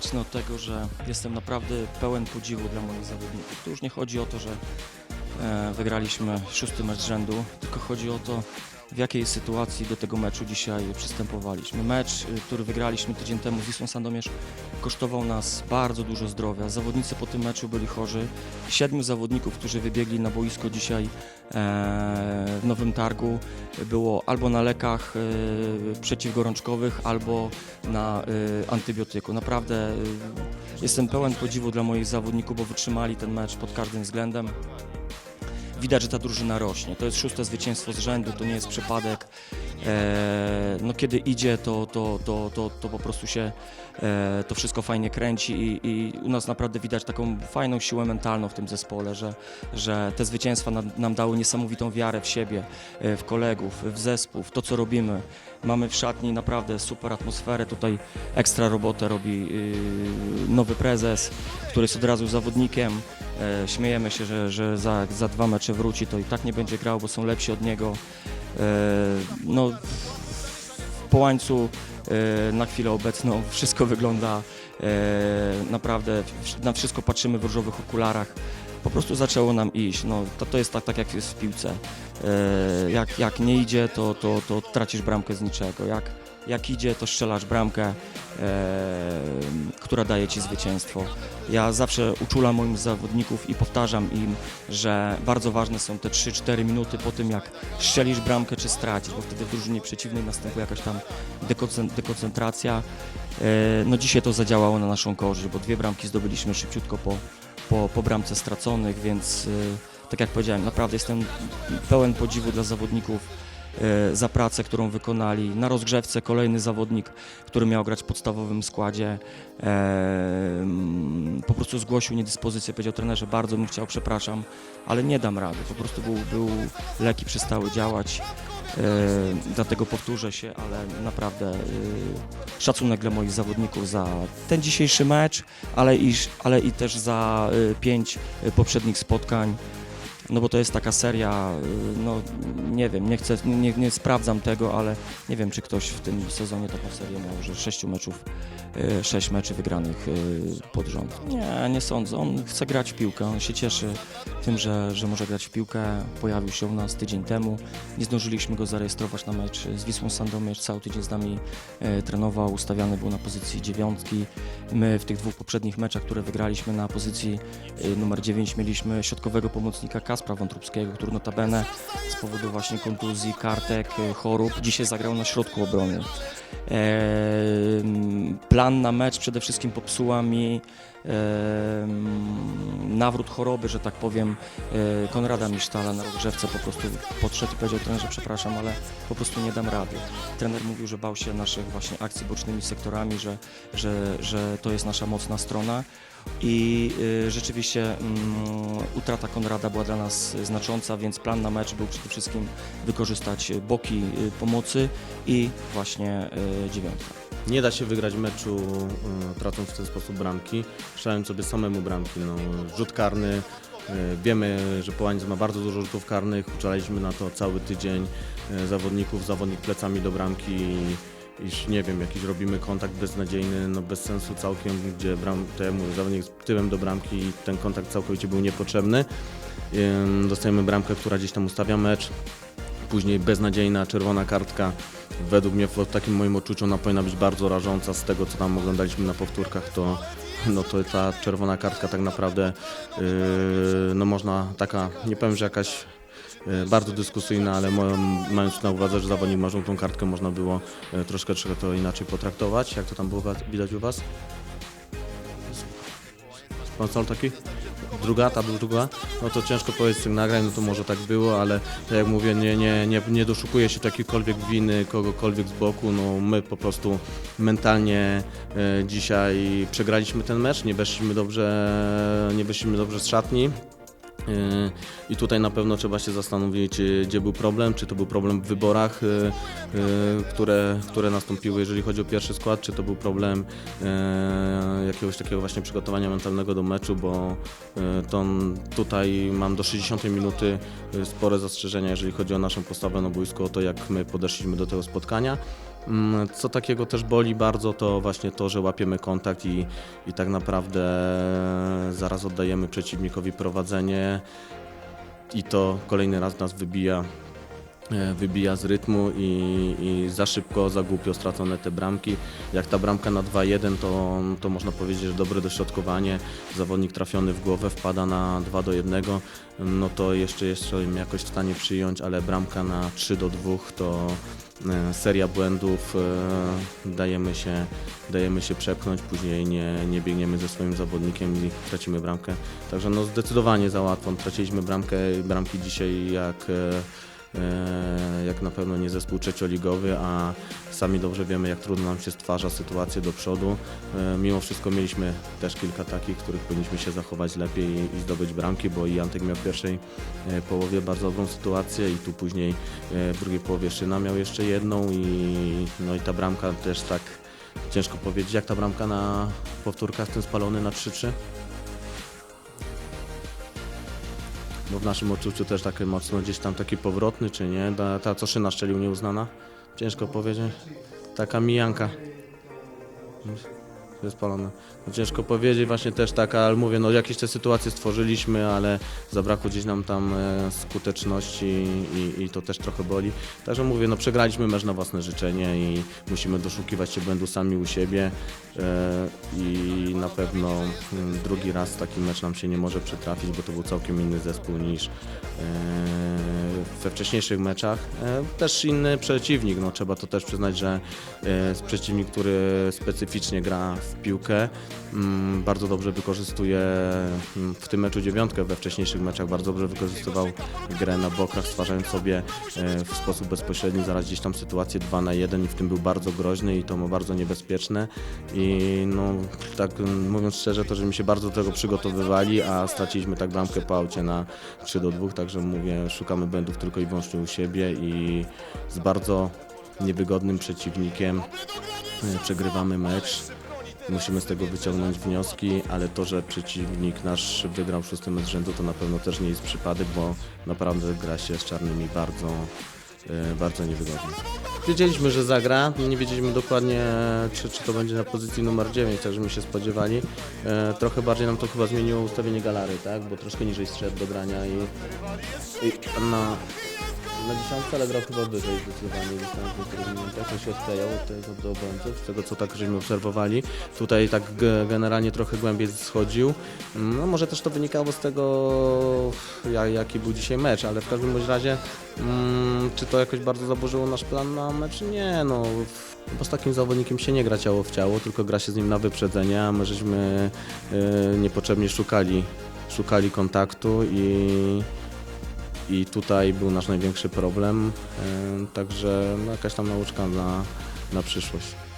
zacznę od tego, że jestem naprawdę pełen podziwu dla moich zawodników. Tu już nie chodzi o to, że e, wygraliśmy szósty mecz rzędu, tylko chodzi o to, w jakiej sytuacji do tego meczu dzisiaj przystępowaliśmy. Mecz, y, który wygraliśmy tydzień temu z Wisłą Sandomierz, kosztował nas bardzo dużo zdrowia. Zawodnicy po tym meczu byli chorzy. Siedmiu zawodników, którzy wybiegli na boisko dzisiaj e, w Nowym Targu, było albo na lekach e, przeciwgorączkowych, albo na e, antybiotyku. Naprawdę jestem pełen podziwu dla moich zawodników, bo wytrzymali ten mecz pod każdym względem. Widać, że ta drużyna rośnie. To jest szóste zwycięstwo z rzędu, to nie jest przypadek. E, no kiedy idzie, to, to, to, to, to po prostu się e, to wszystko fajnie kręci i, i u nas naprawdę widać taką fajną siłę mentalną w tym zespole, że, że te zwycięstwa nam, nam dały niesamowitą wiarę w siebie, e, w kolegów, w zespół, w to co robimy. Mamy w szatni naprawdę super atmosferę, tutaj ekstra robotę robi yy, nowy prezes, który jest od razu zawodnikiem. Śmiejemy się, że, że za, za dwa mecze wróci, to i tak nie będzie grał, bo są lepsi od niego. E, no, po łańcu e, na chwilę obecną wszystko wygląda e, naprawdę, na wszystko patrzymy w różowych okularach. Po prostu zaczęło nam iść. No, to, to jest tak, tak, jak jest w piłce. E, jak, jak nie idzie, to, to, to tracisz bramkę z niczego. Jak, jak idzie, to strzelasz bramkę, e, która daje ci zwycięstwo. Ja zawsze uczulam moim zawodników i powtarzam im, że bardzo ważne są te 3-4 minuty po tym, jak strzelisz bramkę czy stracisz, bo wtedy w drużynie przeciwnej następuje jakaś tam dekoncen- dekoncentracja. E, No dzisiaj to zadziałało na naszą korzyść, bo dwie bramki zdobyliśmy szybciutko po, po, po bramce straconych, więc tak jak powiedziałem, naprawdę jestem pełen podziwu dla zawodników e, za pracę, którą wykonali. Na rozgrzewce kolejny zawodnik, który miał grać w podstawowym składzie, e, mm, po prostu zgłosił niedyspozycję, powiedział trenerze, bardzo bym chciał, przepraszam, ale nie dam rady. Po prostu był, był leki przestały działać, e, dlatego powtórzę się, ale naprawdę szacunek dla moich zawodników za ten dzisiejszy mecz, ale i, ale i też za pięć poprzednich spotkań. No bo to jest taka seria, y, no nie wiem, nie chcę, nie, nie sprawdzam tego, ale nie wiem, czy ktoś w tym sezonie taką serię miał, że sześciu meczów, y, sześć meczy wygranych y, pod rząd. Nie, nie sądzę. On chce grać w piłkę, on się cieszy tym, że, że może grać w piłkę. Pojawił się u nas tydzień temu. Nie zdążyliśmy go zarejestrować na mecz z Wisłą Sandomierz. Cały tydzień z nami trenował, ustawiany był na pozycji dziewiątki. My w tych dwóch poprzednich meczach, które wygraliśmy na pozycji numer 9 mieliśmy środkowego pomocnika Kaspra Wątróbskiego, który notabene z powodu właśnie kontuzji, kartek, e, chorób dzisiaj zagrał na środku obrony. Em, Plan na mecz przede wszystkim popsuła mi em, nawrót choroby, że tak powiem, e, Konrada Misztala na rozgrzewce po prostu podszedł i powiedział trenerze, przepraszam, ale po prostu nie dam rady. Trener mówił, że bał się naszych właśnie akcji bocznymi sektorami, że, że, że to jest nasza mocna strona. I y, rzeczywiście mm, utrata Konrada była dla nas znacząca, więc plan na mecz był przede wszystkim wykorzystać boki y, pomocy i właśnie y, dziewiątka. Nie da się wygrać meczu y, tracąc w ten sposób bramki, strzelając sobie samemu bramki. No, rzut karny, wiemy, że Połaniec ma bardzo dużo rzutów karnych, uczulaliśmy na to cały tydzień zawodników, zawodnik plecami do bramki iż nie wiem, jakiś robimy kontakt beznadziejny, no bez sensu całkiem, gdzie bram, to ja zawodnik z tyłem do bramki i ten kontakt całkowicie był niepotrzebny. Dostajemy bramkę, która gdzieś tam ustawia mecz, później beznadziejna czerwona kartka. Według mnie w takim moim odczuciu ona powinna być bardzo rażąca z tego, co tam oglądaliśmy na powtórkach, to, no to ta czerwona kartka tak naprawdę, yy, no można taka, nie powiem, że jakaś bardzo dyskusyjna, ale mając na uwadze, że zawodnik ma żółtą kartkę, można było yy, troszkę, to inaczej potraktować. Jak to tam było widać u Was? Pan Sol taki? Druga, ta druga, no to ciężko powiedzieć z tych nagrań, no to może tak było, ale tak jak mówię, nie, nie, nie, nie doszukuje się jakiejkolwiek winy kogokolwiek z boku, no my po prostu mentalnie e, dzisiaj przegraliśmy ten mecz, nie weszliśmy dobrze, nie weszliśmy dobrze z szatni. I tutaj na pewno trzeba się zastanowić, yy, gdzie był problem, czy to był problem w wyborach, yy, yy, które, które nastąpiły, jeżeli chodzi o pierwszy skład, czy to był problem jakiegoś takiego właśnie przygotowania mentalnego do meczu, bo to tutaj mam do 60 minuty spore zastrzeżenia, jeżeli chodzi o naszą postawę na boisku, o to jak my podeszliśmy do tego spotkania. Mm, Co takiego też boli bardzo, to właśnie to, że łapiemy kontakt i, i tak naprawdę zaraz oddajemy przeciwnikowi prowadzenie i to kolejny raz nas wybija, wybija z rytmu i, i za szybko, za głupio stracone te bramki. Jak ta bramka na 2-1, to, to można powiedzieć, że dobre dośrodkowanie, zawodnik trafiony w głowę wpada na 2 do 1, no to jeszcze im jakoś w stanie przyjąć, ale bramka na 3 do 2 to e, seria błędów, e, dajemy się, dajemy się przepchnąć, później nie, nie biegniemy ze swoim zawodnikiem i tracimy bramkę. Także no zdecydowanie za. Traciliśmy bramkę, bramki dzisiaj jak, e, e, jak na pewno nie zespół trzecioligowy, a sami dobrze wiemy jak trudno nam się stwarza sytuację do przodu. E, Mimo wszystko mieliśmy też kilka takich, których powinniśmy się zachować lepiej i, zdobyć bramki, bo i Antek miał w pierwszej e, połowie bardzo dobrą sytuację i tu później e, w drugiej połowie Szyna miał jeszcze jedną i, no i ta bramka też tak ciężko powiedzieć, jak ta bramka na powtórkach ten spalony na 3-3. Bo w naszym odczuciu też taki mocno gdzieś tam taki powrotny, czy nie? Ta, ta co Szyna szczelił nieuznana? Ciężko powiedzieć. Taka mijanka. Jest spalona. No ciężko powiedzieć, właśnie też taka, ale mówię, no jakieś te sytuacje stworzyliśmy, ale zabrakło gdzieś nam tam e, skuteczności i, i to też trochę boli. Także mówię, no przegraliśmy mecz na własne życzenie i musimy doszukiwać się błędu sami u siebie e, i na pewno mm, drugi raz taki mecz nam się nie może przytrafić, bo to był całkiem inny zespół niż e, we wcześniejszych meczach. Też inny przeciwnik, no trzeba to też przyznać, że e, przeciwnik, który specyficznie gra w piłkę, mm, bardzo dobrze wykorzystuje mm, w tym meczu dziewiątkę, we wcześniejszych meczach bardzo dobrze wykorzystywał grę na bokach, stwarzając sobie e, w sposób bezpośredni zaraz gdzieś tam sytuację 2 na 1 i w tym był bardzo groźny i to mu bardzo niebezpieczne i no tak mm, mówiąc szczerze to, że mi się bardzo do tego przygotowywali, a straciliśmy tak bramkę po aucie na 3 do 2, także mówię, szukamy błędów tylko i wyłącznie u siebie i z bardzo niewygodnym przeciwnikiem e, przegrywamy mecz. Musimy z tego wyciągnąć wnioski, ale to, że przeciwnik nasz wygrał szósty mecz rzędu, to na pewno też nie jest przypadek, bo naprawdę gra się z czarnymi bardzo, e, bardzo niewygodnie. Wiedzieliśmy, że zagra, nie wiedzieliśmy dokładnie, czy, czy to będzie na pozycji numer 9, tak żeśmy się spodziewali. E, trochę bardziej nam to chyba zmieniło ustawienie galary, tak? bo troszkę niżej strzedł do grania i, i na, na dziesiątce, ale grał chyba wyżej zdecydowanie, gdzieś tam w niektórych momentach, się odklejał od obrońców, z tego co tak żeśmy obserwowali. Tutaj tak ge- generalnie trochę głębiej schodził. No może też to wynikało z tego, ja- jaki był dzisiaj mecz, ale w każdym bądź razie, mm, czy to jakoś bardzo zaburzyło nasz plan na mecz? Nie, no. Bo z takim zawodnikiem się nie gra ciało w ciało, tylko gra się z nim na wyprzedzenie, a my żeśmy e, niepotrzebnie szukali, szukali kontaktu i, i tutaj był nasz największy problem, e, także no, jakaś tam nauczka na, na przyszłość.